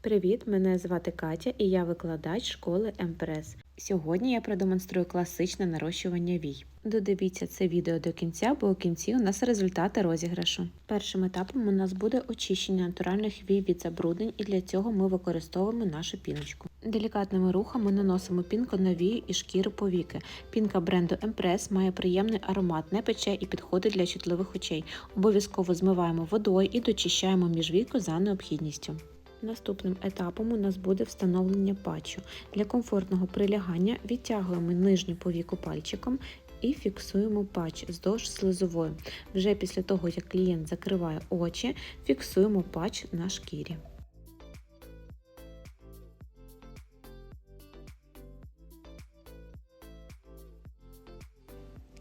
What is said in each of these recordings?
Привіт! Мене звати Катя і я викладач школи МПРС. Сьогодні я продемонструю класичне нарощування вій. Додивіться це відео до кінця, бо у кінці у нас результати розіграшу. Першим етапом у нас буде очищення натуральних вій від забруднень, і для цього ми використовуємо нашу піночку. Делікатними рухами наносимо пінку на вію і шкіру повіки. Пінка бренду Empress має приємний аромат, не пече і підходить для чутливих очей. Обов'язково змиваємо водою і дочищаємо міжвійку за необхідністю. Наступним етапом у нас буде встановлення патчу. Для комфортного прилягання відтягуємо нижню повіку пальчиком і фіксуємо патч вздовж слизової. Вже після того, як клієнт закриває очі, фіксуємо патч на шкірі.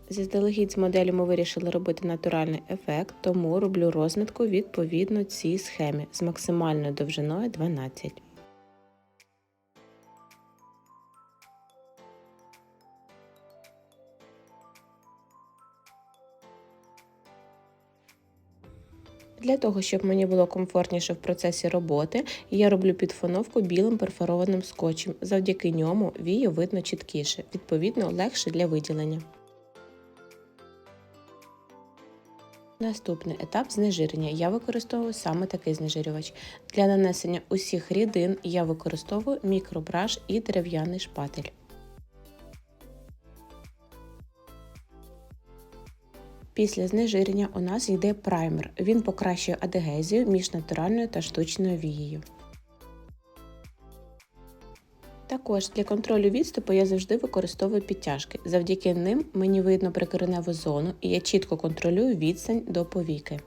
Заздалегідь з моделі ми вирішили робити натуральний ефект, тому роблю розмітку відповідно цій схемі з максимальною довжиною 12. Для того, щоб мені було комфортніше в процесі роботи, я роблю підфоновку білим перфорованим скотчем. Завдяки ньому вію видно чіткіше, відповідно легше для виділення. Наступний етап знежирення. Я використовую саме такий знежирювач. Для нанесення усіх рідин я використовую мікробраш і дерев'яний шпатель. Після знежирення у нас йде праймер. Він покращує адегезію між натуральною та штучною вією. Також для контролю відступу я завжди використовую підтяжки. Завдяки ним мені видно прикореневу зону і я чітко контролюю відстань до повіки.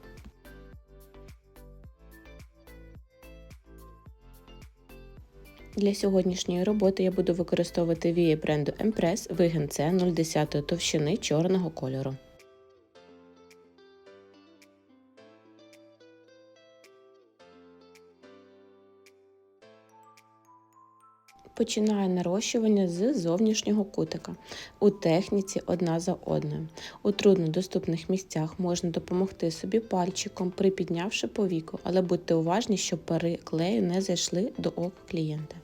Для сьогоднішньої роботи я буду використовувати вії бренду Empress вигін C 0,10 товщини чорного кольору. Починаю нарощування з зовнішнього кутика. У техніці одна за одною. У труднодоступних місцях можна допомогти собі пальчиком, припіднявши повіку, але будьте уважні, щоб пари клею не зайшли до ока клієнта.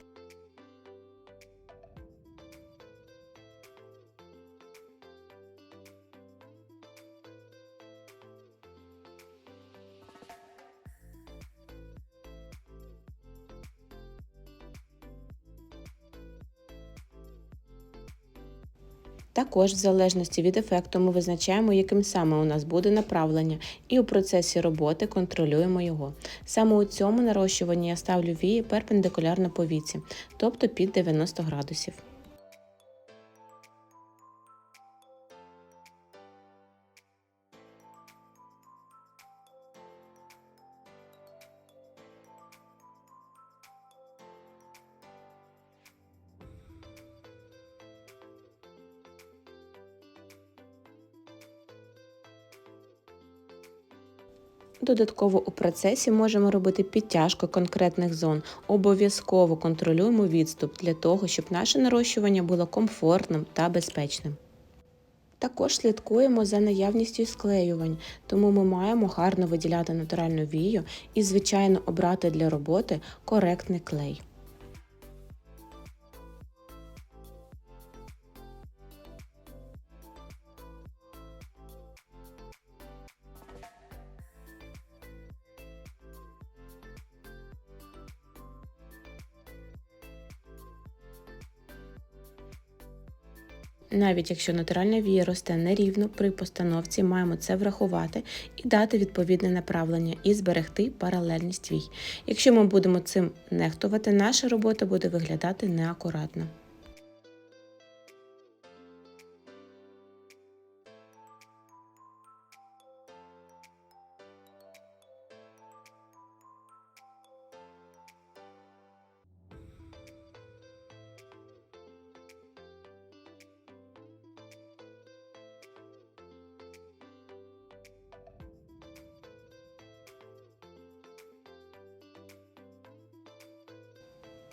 Також, в залежності від ефекту, ми визначаємо, яким саме у нас буде направлення, і у процесі роботи контролюємо його. Саме у цьому нарощуванні я ставлю вії перпендикулярно повіці, тобто під 90 градусів. Додатково у процесі можемо робити підтяжку конкретних зон. Обов'язково контролюємо відступ для того, щоб наше нарощування було комфортним та безпечним. Також слідкуємо за наявністю склеювань, тому ми маємо гарно виділяти натуральну вію і, звичайно, обрати для роботи коректний клей. Навіть якщо натуральна вія росте нерівно при постановці, маємо це врахувати і дати відповідне направлення і зберегти паралельність вій. Якщо ми будемо цим нехтувати, наша робота буде виглядати неакуратно.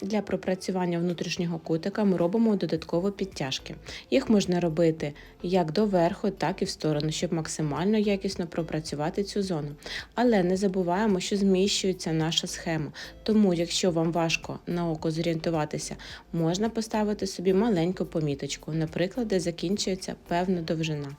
Для пропрацювання внутрішнього кутика ми робимо додатково підтяжки. Їх можна робити як доверху, так і в сторону, щоб максимально якісно пропрацювати цю зону. Але не забуваємо, що зміщується наша схема. Тому, якщо вам важко на око зорієнтуватися, можна поставити собі маленьку поміточку, наприклад, де закінчується певна довжина.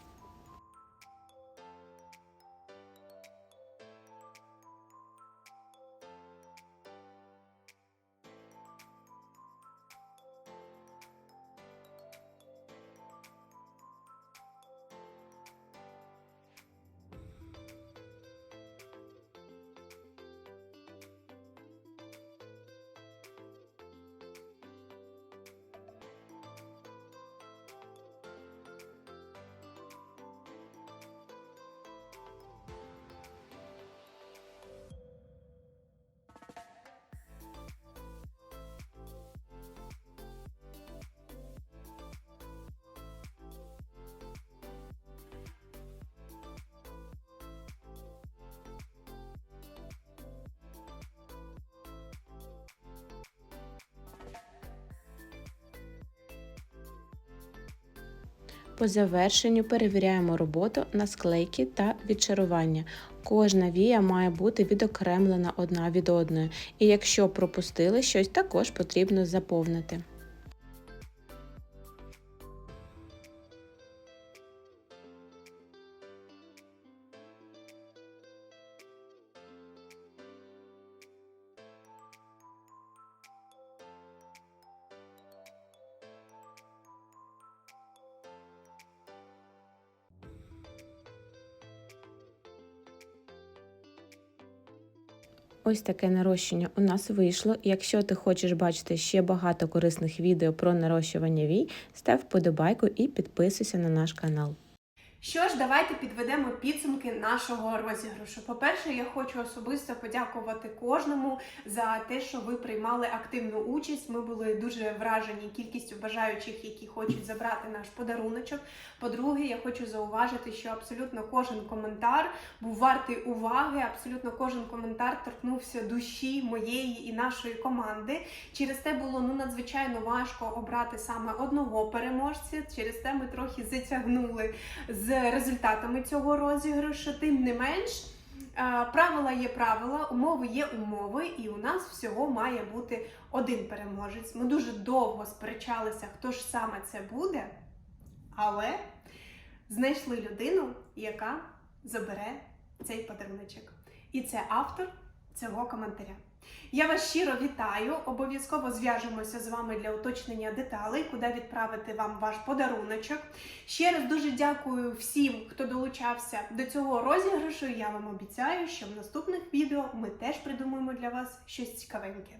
По завершенню перевіряємо роботу на склейки та відчарування. Кожна вія має бути відокремлена одна від одної, і якщо пропустили щось, також потрібно заповнити. Ось таке нарощення у нас вийшло. Якщо ти хочеш бачити ще багато корисних відео про нарощування вій, став вподобайку і підписуйся на наш канал. Що ж, давайте підведемо підсумки нашого розіграшу. По-перше, я хочу особисто подякувати кожному за те, що ви приймали активну участь. Ми були дуже вражені кількістю бажаючих, які хочуть забрати наш подаруночок. По-друге, я хочу зауважити, що абсолютно кожен коментар був вартий уваги. Абсолютно кожен коментар торкнувся душі моєї і нашої команди. Через те було ну надзвичайно важко обрати саме одного переможця. Через те ми трохи затягнули з результатами цього розіграшу. Тим не менш, е, правила є правила, умови є умови, і у нас всього має бути один переможець. Ми дуже довго сперечалися, хто ж саме це буде, але знайшли людину, яка забере цей подаруночок. І це автор цього коментаря. Я вас щиро вітаю. Обов'язково зв'яжемося з вами для уточнення деталей, куди відправити вам ваш подаруночок. Ще раз дуже дякую всім, хто долучався до цього розіграшу. Я вам обіцяю, що в наступних відео ми теж придумаємо для вас щось цікавеньке.